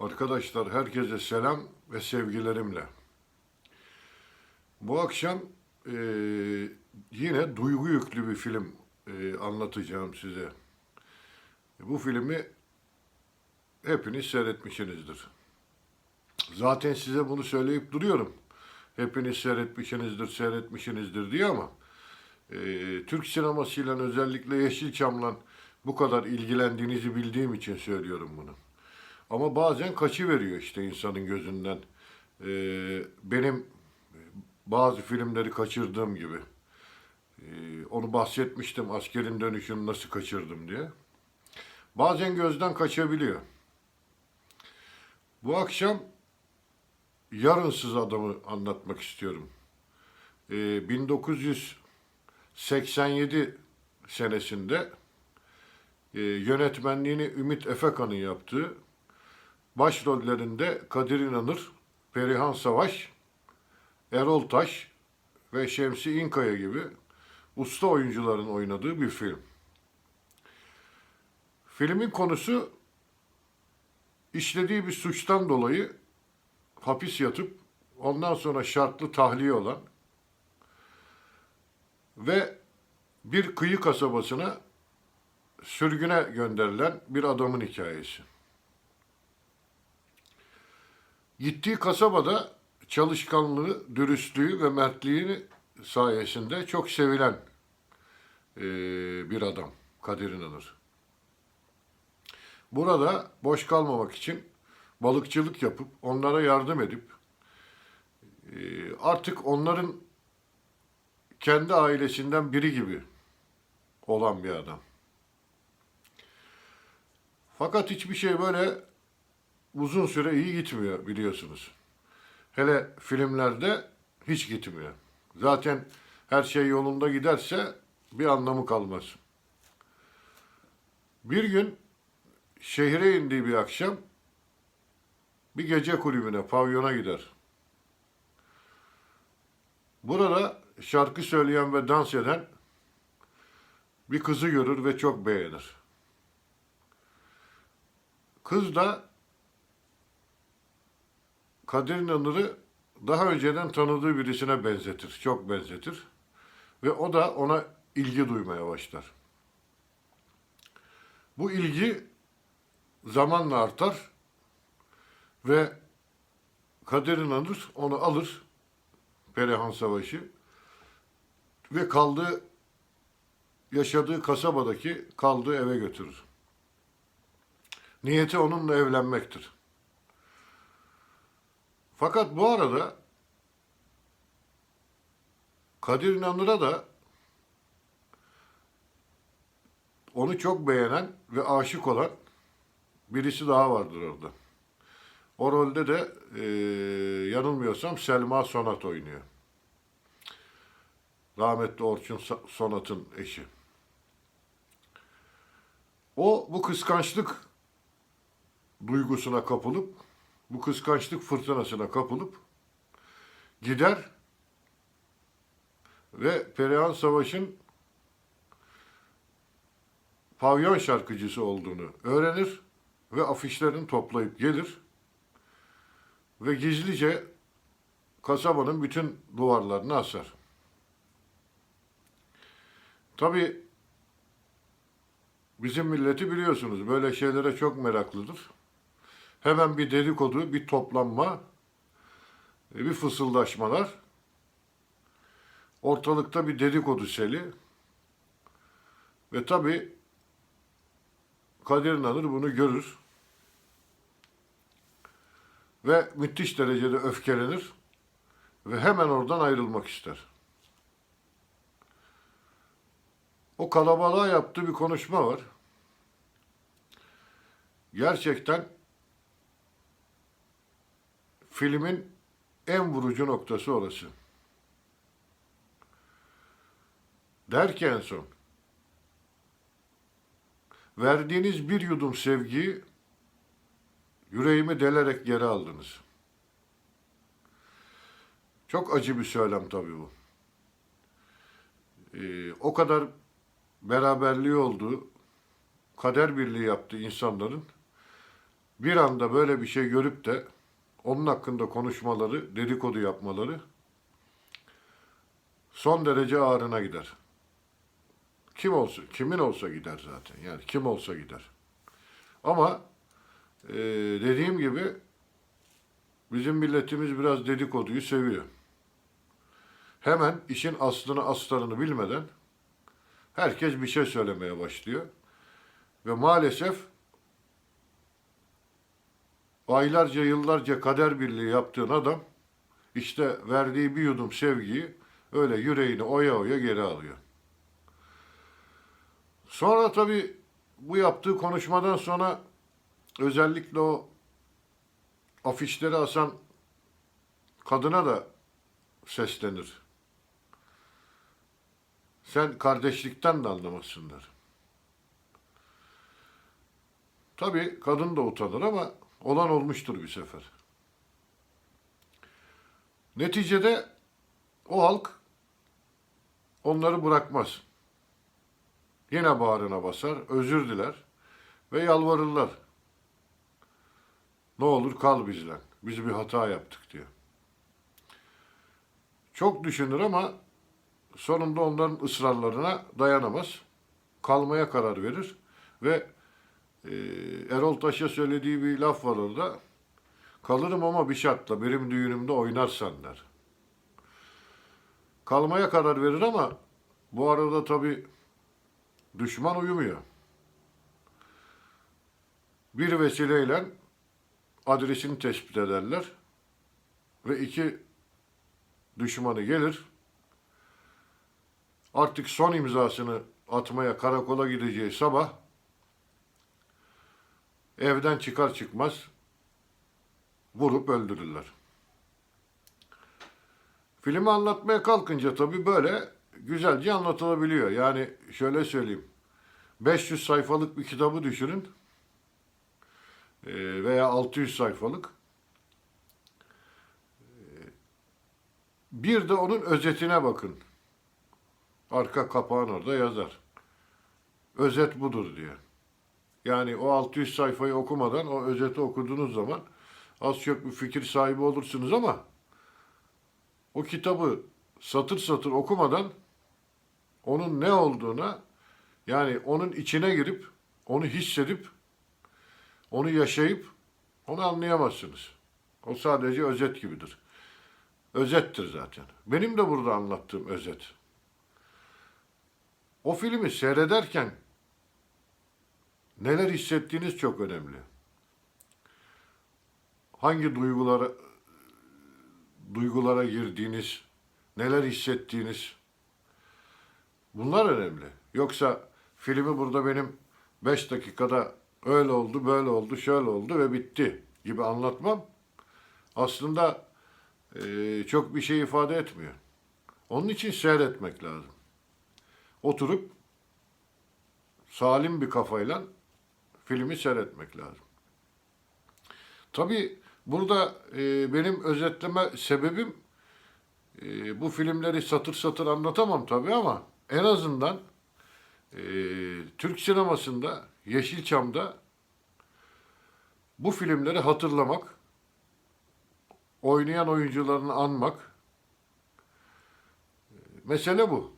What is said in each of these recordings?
Arkadaşlar herkese selam ve sevgilerimle. Bu akşam e, yine duygu yüklü bir film e, anlatacağım size. Bu filmi hepiniz seyretmişsinizdir. Zaten size bunu söyleyip duruyorum. Hepiniz seyretmişsinizdir, seyretmişsinizdir diye ama e, Türk sinemasıyla özellikle Yeşilçam'la bu kadar ilgilendiğinizi bildiğim için söylüyorum bunu. Ama bazen kaçıveriyor işte insanın gözünden. Ee, benim bazı filmleri kaçırdığım gibi. Ee, onu bahsetmiştim askerin dönüşünü nasıl kaçırdım diye. Bazen gözden kaçabiliyor. Bu akşam yarınsız adamı anlatmak istiyorum. Ee, 1987 senesinde e, yönetmenliğini Ümit Efekan'ın yaptığı başrollerinde Kadir İnanır, Perihan Savaş, Erol Taş ve Şemsi İnkaya gibi usta oyuncuların oynadığı bir film. Filmin konusu işlediği bir suçtan dolayı hapis yatıp ondan sonra şartlı tahliye olan ve bir kıyı kasabasına sürgüne gönderilen bir adamın hikayesi. Gittiği kasabada çalışkanlığı, dürüstlüğü ve mertliğini sayesinde çok sevilen eee, bir adam Kadir İnanır. Burada boş kalmamak için balıkçılık yapıp onlara yardım edip eee, artık onların kendi ailesinden biri gibi olan bir adam. Fakat hiçbir şey böyle uzun süre iyi gitmiyor biliyorsunuz. Hele filmlerde hiç gitmiyor. Zaten her şey yolunda giderse bir anlamı kalmaz. Bir gün şehre indiği bir akşam bir gece kulübüne, pavyona gider. Burada şarkı söyleyen ve dans eden bir kızı görür ve çok beğenir. Kız da Kadir İnanır'ı daha önceden tanıdığı birisine benzetir, çok benzetir. Ve o da ona ilgi duymaya başlar. Bu ilgi zamanla artar ve Kadir İnanır onu alır, Perihan Savaşı ve kaldığı, yaşadığı kasabadaki kaldığı eve götürür. Niyeti onunla evlenmektir. Fakat bu arada Kadir İnanır'a da onu çok beğenen ve aşık olan birisi daha vardır orada. O rolde de eee, yanılmıyorsam Selma Sonat oynuyor. Rahmetli Orçun Sonat'ın eşi. O bu kıskançlık duygusuna kapılıp bu kıskançlık fırtınasına kapılıp gider ve Perihan Savaş'ın pavyon şarkıcısı olduğunu öğrenir ve afişlerini toplayıp gelir ve gizlice kasabanın bütün duvarlarını asar. Tabi bizim milleti biliyorsunuz böyle şeylere çok meraklıdır. Hemen bir dedikodu, bir toplanma, e, bir fısıldaşmalar. Ortalıkta bir dedikodu seli. Ve tabi Kadir İnanır bunu görür. Ve müthiş derecede öfkelenir. Ve hemen oradan ayrılmak ister. O kalabalığa yaptığı bir konuşma var. Gerçekten filmin en vurucu noktası orası. Der ki en son, verdiğiniz bir yudum sevgiyi yüreğimi delerek geri aldınız. Çok acı bir söylem tabii bu. Ee, o kadar beraberliği olduğu, kader birliği yaptığı insanların bir anda böyle bir şey görüp de onun hakkında konuşmaları, dedikodu yapmaları son derece ağrına gider. Kim olsa, kimin olsa gider zaten. Yani kim olsa gider. Ama e, dediğim gibi bizim milletimiz biraz dedikoduyu seviyor. Hemen işin aslını astarını bilmeden herkes bir şey söylemeye başlıyor. Ve maalesef aylarca yıllarca kader birliği yaptığın adam işte verdiği bir yudum sevgiyi öyle yüreğini oya oya geri alıyor. Sonra tabii bu yaptığı konuşmadan sonra özellikle o afişleri asan kadına da seslenir. Sen kardeşlikten de anlamazsınlar. Tabii kadın da utanır ama olan olmuştur bir sefer. Neticede o halk onları bırakmaz. Yine bağrına basar, özür diler ve yalvarırlar. Ne olur kal bizden. Biz bir hata yaptık diye. Çok düşünür ama sonunda onların ısrarlarına dayanamaz. Kalmaya karar verir ve e, Erol Taş'a söylediği bir laf var orada. Kalırım ama bir şartla benim düğünümde oynarsan der. Kalmaya karar verir ama bu arada tabii düşman uyumuyor. Bir vesileyle adresini tespit ederler ve iki düşmanı gelir. Artık son imzasını atmaya karakola gideceği sabah evden çıkar çıkmaz vurup öldürürler. Filmi anlatmaya kalkınca tabii böyle güzelce anlatılabiliyor. Yani şöyle söyleyeyim. 500 sayfalık bir kitabı düşünün. Ee, veya 600 sayfalık. Ee, Bir de onun özetine bakın. Arka kapağın orada yazar. Özet budur diye. Yani o 600 sayfayı okumadan o özeti okuduğunuz zaman az çok bir fikir sahibi olursunuz ama o kitabı satır satır okumadan onun ne olduğuna yani onun içine girip onu hissedip onu yaşayıp onu anlayamazsınız. O sadece özet gibidir. Özettir zaten. Benim de burada anlattığım özet. O filmi seyrederken neler hissettiğiniz çok önemli. Hangi duygulara duygulara girdiğiniz, neler hissettiğiniz bunlar önemli. Yoksa filmi burada benim 5 dakikada öyle oldu, böyle oldu, şöyle oldu ve bitti gibi anlatmam aslında eee, çok bir şey ifade etmiyor. Onun için seyretmek lazım. Oturup salim bir kafayla filmi seyretmek lazım. Tabii burada e, benim özetleme sebebim e, bu filmleri satır satır anlatamam tabii ama en azından e, Türk sinemasında Yeşilçam'da bu filmleri hatırlamak, oynayan oyuncularını anmak e, mesele bu.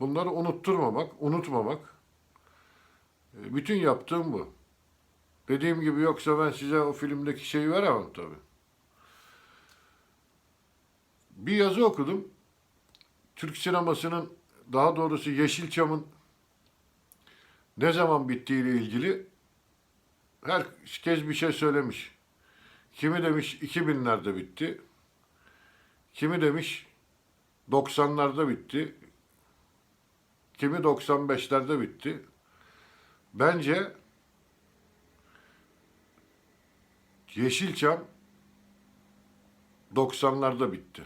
Bunları unutturmamak, unutmamak. E, Bütün yaptığım bu. Dediğim gibi yoksa ben size o filmdeki şeyi veremem tabii. Bir yazı okudum. Türk sinemasının daha doğrusu Yeşilçam'ın ne zaman bittiğiyle ilgili herkes bir şey söylemiş. Kimi demiş 2000'lerde bitti. Kimi demiş 90'larda bitti. Kimi 95'lerde bitti. Bence Yeşilçam 90'larda bitti.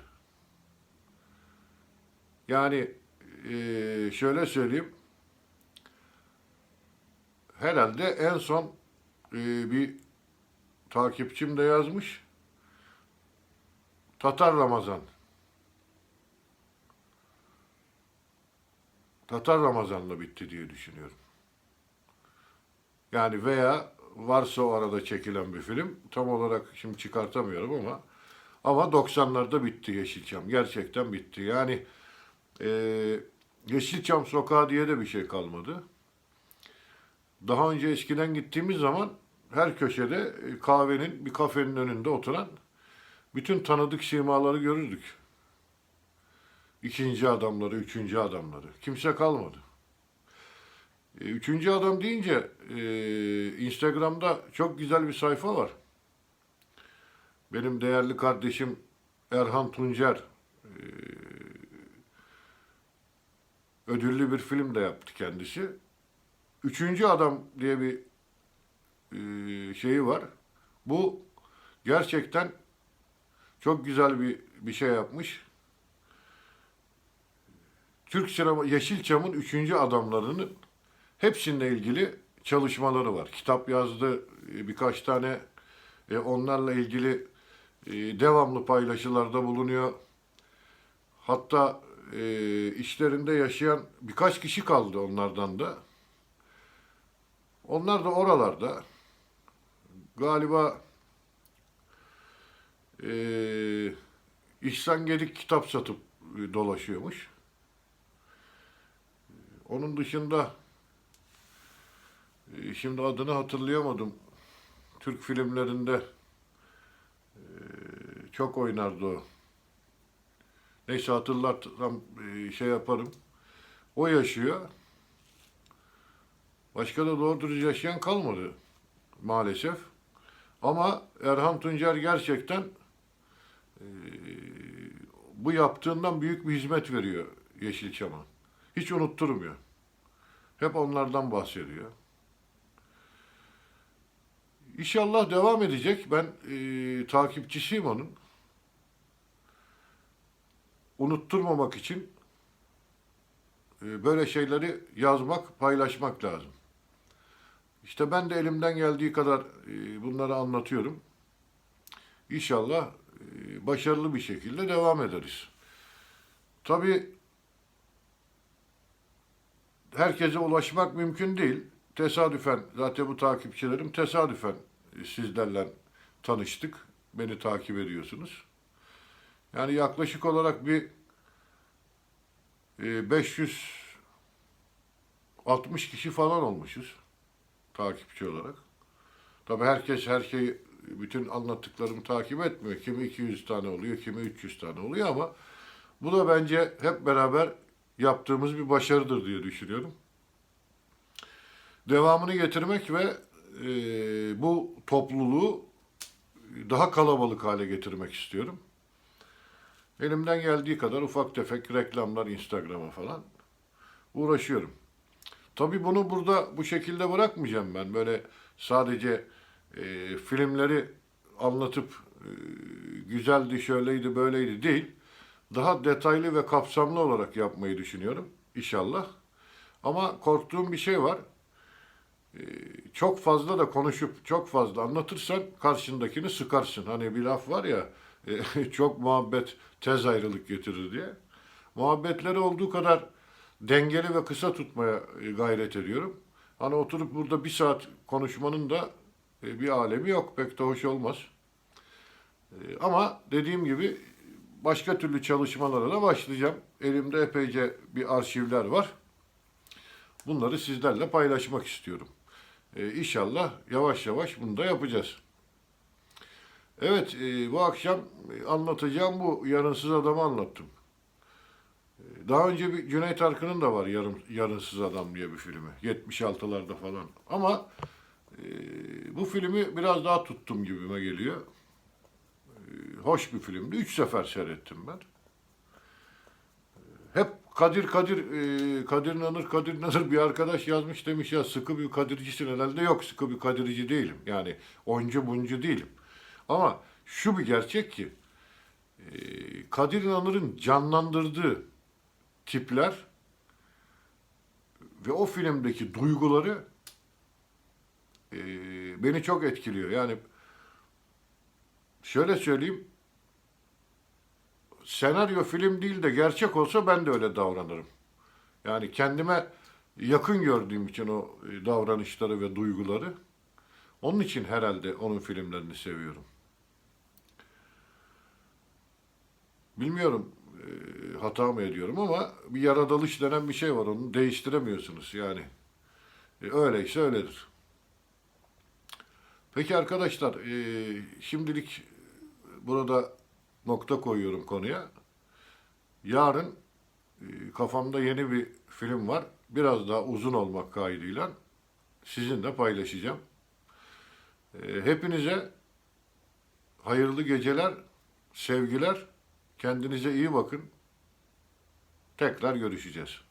Yani eee, şöyle söyleyeyim. Herhalde en son eee, bir takipçim de yazmış. Tatar Ramazan. Tatar Ramazan'la bitti diye düşünüyorum. Yani veya varsa o arada çekilen bir film. Tam olarak şimdi çıkartamıyorum ama ama 90'larda bitti Yeşilçam. Gerçekten bitti. Yani e, Yeşilçam Sokağı diye de bir şey kalmadı. Daha önce eskiden gittiğimiz zaman her köşede e, kahvenin, bir kafenin önünde oturan bütün tanıdık simaları görürdük. İkinci adamları, üçüncü adamları. Kimse kalmadı. E, Üçüncü adam deyince e, Instagram'da çok güzel bir sayfa var. Benim değerli kardeşim Erhan Tuncer e, ödüllü bir film de yaptı kendisi. Üçüncü adam diye bir e, şeyi var. Bu gerçekten çok güzel bir bir şey yapmış. Türk sinema Yeşilçam'ın üçüncü adamlarının hepsininle ilgili çalışmaları var. Kitap yazdı, e, birkaç tane e, onlarla ilgili e, devamlı paylaşılarda bulunuyor. Hatta e, işlerinde yaşayan birkaç kişi kaldı onlardan da. Onlar da oralarda. Galiba e, İhsan Gedik kitap satıp dolaşıyormuş. Onun dışında şimdi adını hatırlayamadım. Türk filmlerinde e, çok oynardı o. Neyse hatırlatsam e, şey yaparım. O yaşıyor. Başka da doğru dürüst yaşayan kalmadı maalesef. Ama Erhan Tuncer gerçekten e, bu yaptığından büyük bir hizmet veriyor Yeşilçam'a. Hiç unutturmuyor. Hep onlardan bahsediyor. İnşallah devam edecek. Ben e, takipçisiyim onun. Unutturmamak için e, böyle şeyleri yazmak, paylaşmak lazım. İşte ben de elimden geldiği kadar e, bunları anlatıyorum. İnşallah e, başarılı bir şekilde devam ederiz. Tabii herkese ulaşmak mümkün değil. Tesadüfen, zaten bu takipçilerim tesadüfen sizlerle tanıştık. Beni takip ediyorsunuz. Yani yaklaşık olarak bir e, 560 kişi falan olmuşuz takipçi olarak. Tabii herkes her şeyi, bütün anlattıklarımı takip etmiyor. Kimi 200 tane oluyor, kimi 300 tane oluyor ama bu da bence hep beraber yaptığımız bir başarıdır diye düşünüyorum. Devamını getirmek ve e, bu topluluğu daha kalabalık hale getirmek istiyorum. Elimden geldiği kadar ufak tefek reklamlar Instagram'a falan uğraşıyorum. Tabii bunu burada bu şekilde bırakmayacağım ben. Böyle sadece e, filmleri anlatıp e, güzeldi, şöyleydi, böyleydi değil. Daha detaylı ve kapsamlı olarak yapmayı düşünüyorum inşallah. Ama korktuğum bir şey var. E, çok fazla da konuşup çok fazla anlatırsan karşındakini sıkarsın. Hani bir laf var ya e, çok muhabbet tez ayrılık getirir diye. Muhabbetleri olduğu kadar dengeli ve kısa tutmaya e, gayret ediyorum. Hani oturup burada bir saat konuşmanın da e, bir alemi yok. Pek de hoş olmaz. Ama dediğim gibi başka türlü çalışmalara da başlayacağım. Elimde epeyce bir arşivler var. Bunları sizlerle paylaşmak istiyorum. E, İnşallah yavaş yavaş bunu da yapacağız. Evet, e, bu akşam e, anlatacağım bu yarınsız adamı anlattım. E, Daha önce bir Cüneyt Arkın'ın da var yarım, Yarınsız Adam diye bir filmi. 76'larda falan. Ama bu filmi biraz daha tuttum gibime geliyor. Hoş bir filmdi. Üç sefer seyrettim ben. Hep Kadir Kadir, e, Kadir Nanır, Kadir Nanır bir arkadaş yazmış demiş ya sıkı bir Kadircisin herhalde. Yok sıkı bir Kadirci değilim. Yani oyuncu buncu değilim. Ama şu bir gerçek ki e, Kadir İnanır'ın canlandırdığı tipler ve o filmdeki duyguları e, beni çok etkiliyor. Yani şöyle söyleyeyim senaryo film değil de gerçek olsa ben de öyle davranırım. Yani kendime yakın gördüğüm için o e, davranışları ve duyguları Onun için herhalde onun filmlerini seviyorum. Bilmiyorum e, hata mı ediyorum ama bir yaratılış denen bir şey var. Onu değiştiremiyorsunuz yani. E, öyleyse öyledir. Peki arkadaşlar, e, şimdilik burada nokta koyuyorum konuya. Yarın e, kafamda yeni bir film var. Biraz daha uzun olmak kaydıyla sizinle paylaşacağım. E, hepinize hayırlı geceler, sevgiler. Kendinize iyi bakın. Tekrar görüşeceğiz.